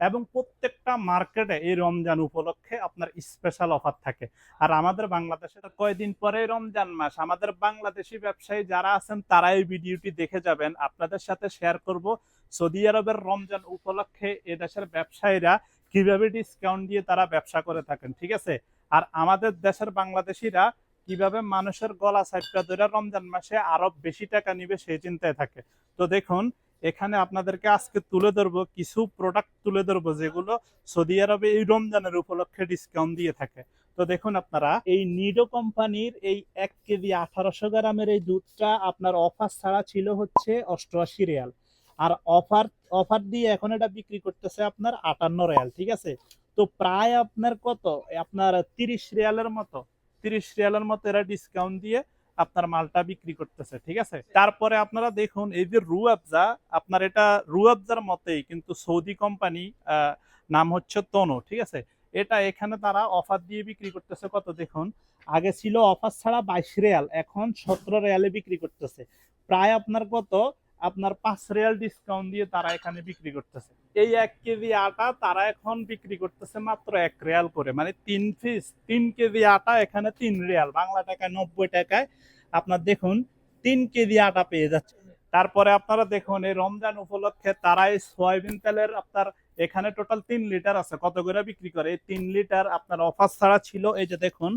এবং প্রত্যেকটা মার্কেটে এই রমজান উপলক্ষে আপনার স্পেশাল অফার থাকে। আর আমাদের বাংলাদেশে তো কয়দিন পরে রমজান মাস? আমাদের বাংলাদেশি ব্যবসায়ী যারা আছেন, তারা এই ভিডিওটি দেখে যাবেন। আপনাদের সাথে শেয়ার করব সৌদি আরবের রমজান উপলক্ষে এ দেশের ব্যবসায়ীরা কীভাবে ডিসকাউন্ট দিয়ে তারা ব্যবসা করে থাকেন, ঠিক আছে? আর আমাদের দেশের বাংলাদেশিরা কীভাবে মানুষের গলা সাইডটা ধরে রমজান মাসে আরও বেশি টাকা নিবে সেই চিন্তায় থাকে। তো দেখুন এখানে আপনাদেরকে আজকে তুলে ধরবো, কিছু প্রোডাক্ট তুলে ধরবো যেগুলো সৌদি আরবে এই রমজানের উপলক্ষে ডিসকাউন্ট দিয়ে থাকে। তো দেখুন আপনারা, এই নিডো কোম্পানির এই এক কেজি আঠারোশো গ্রামের এই দুধটা আপনার অফার ছাড়া ছিল হচ্ছে অষ্টআশি রিয়াল। আর অফার অফার দিয়ে এখন এটা বিক্রি করতেছে আপনার আটান্ন রিয়াল, ঠিক আছে? তো প্রায় আপনার কত? আপনার তিরিশ রিয়ালের মতো, তিরিশ রিয়ালের মতো এরা ডিসকাউন্ট দিয়ে আপনার মালটা বিক্রি করতেছে, ঠিক আছে? তারপরে আপনারা দেখুন, এই যে রু আবজা আপনার এটা রু রুয়াবজার মতেই, কিন্তু সৌদি কোম্পানি নাম হচ্ছে তনো, ঠিক আছে? এটা এখানে তারা অফার দিয়ে বিক্রি করতেছে, কত দেখুন? আগে ছিল অফার ছাড়া বাইশ রেয়াল, এখন সতেরো রেয়ালে বিক্রি করতেছে। প্রায় আপনার কত? আপনার পাঁচ রিয়াল ডিসকাউন্ট দিয়ে তারা এখানে বিক্রি করতেছে। এই এক কেজি আটা তারা এখন বিক্রি করতেছে মাত্র এক রিয়াল করে মানে তিন পিস তিন কেজি আটা এখানে তিন রিয়াল বাংলা টাকায় নব্বই টাকায়। আপনার দেখুন, তিন কেজি আটা পেয়ে যাচ্ছে। তারপরে আপনারা দেখুন, এই রমজান উপলক্ষে তারা এই সয়াবিন তেলের আপনার এখানে টোটাল তিন লিটার আছে, কত করে বিক্রি করে? এই তিন লিটার আপনার অফার ছাড়া ছিল, এই যে দেখুন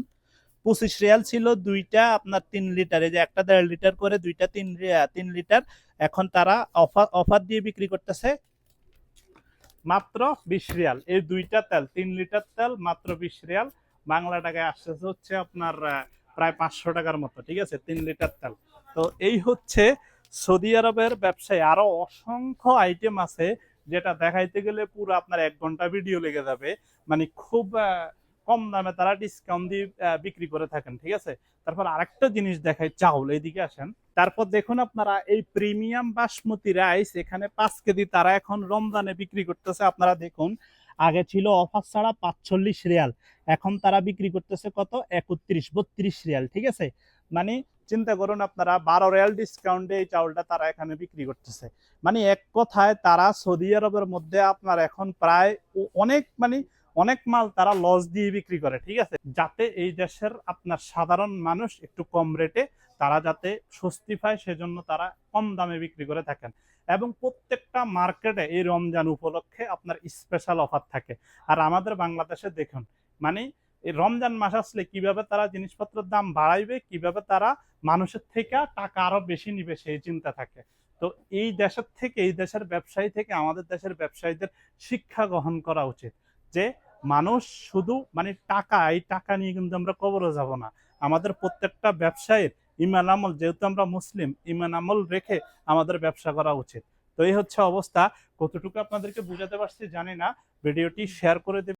পঁচিশ রিয়াল ছিল দুইটা, আপনার তিন লিটার। এই যে একটা দেড় লিটার করে দুইটা তিন তিন লিটার। এখন তারা অফার অফার দিয়ে বিক্রি করতেছে মাত্র বিশ রিয়াল। এই দুইটা তেল, তিন লিটার তেল মাত্র বিশ রিয়াল। বাংলা টাকায় আসতেছে হচ্ছে আপনার প্রায় পাঁচশো টাকার মতো, ঠিক আছে? তিন লিটার তেল। তো এই হচ্ছে সৌদি আরবের ব্যবসায় আরও অসংখ্য আইটেম আছে যেটা দেখাইতে গেলে পুরো আপনার এক ঘণ্টা ভিডিও লেগে যাবে। মানে খুব কম দামে তারা ডিসকাউন্ট দিয়ে বিক্রি করে থাকেন, ঠিক আছে? তারপর আরেকটা জিনিস দেখাই, চাউল, এইদিকে আসেন। তারপর দেখুন আপনারা এই প্রিমিয়াম বাসমতি রাইস এখানে পাঁচ কেজি তারা এখন রমজানে বিক্রি করতেছে, আপনারা দেখুন। আগে ছিল অফার ছাড়া পাঁচচল্লিশ রিয়াল, এখন তারা বিক্রি করতেছে কত? একত্রিশ, বত্রিশ রিয়াল, ঠিক আছে? মানে চিন্তা করুন আপনারা, বারো রিয়াল ডিসকাউন্টে এই চাউলটা তারা এখানে বিক্রি করতেছে। মানে এক কথায় তারা সৌদি আরবের মধ্যে আপনার এখন প্রায় অনেক মানে অনেক মাল তারা লস দিয়ে বিক্রি করে, ঠিক আছে? যাতে এই দেশের আপনার সাধারণ মানুষ একটু কম রেটে তারা যাতে স্বস্তি পায়, সেজন্য তারা কম দামে বিক্রি করে থাকেন। এবং প্রত্যেকটা মার্কেটে এই রমজান উপলক্ষে আপনার স্পেশাল অফার থাকে। আর আমাদের বাংলাদেশে দেখুন মানে এই রমজান মাস আসলে কীভাবে তারা জিনিসপত্রের দাম বাড়াইবে, কীভাবে তারা মানুষের থেকে টাকা আরও বেশি নিবে, সেই চিন্তা থাকে। তো এই দেশের থেকে, এই দেশের ব্যবসায়ী থেকে আমাদের দেশের ব্যবসায়ীদের শিক্ষা গ্রহণ করা উচিত। যে মানুষ শুধু মানে টাকা, এই টাকা নিয়ে কিন্তু আমরা কবরে যাব না। আমাদের প্রত্যেকটা ব্যবসায়ীর ইমান আমল, যেহেতু আমরা মুসলিম, ইমান আমল রেখে আমাদের ব্যবসা করা উচিত। তো এই হচ্ছে অবস্থা। কতটুকু আপনাদেরকে বুঝাতে পারছি জানি না। ভিডিওটি শেয়ার করে দেবেন।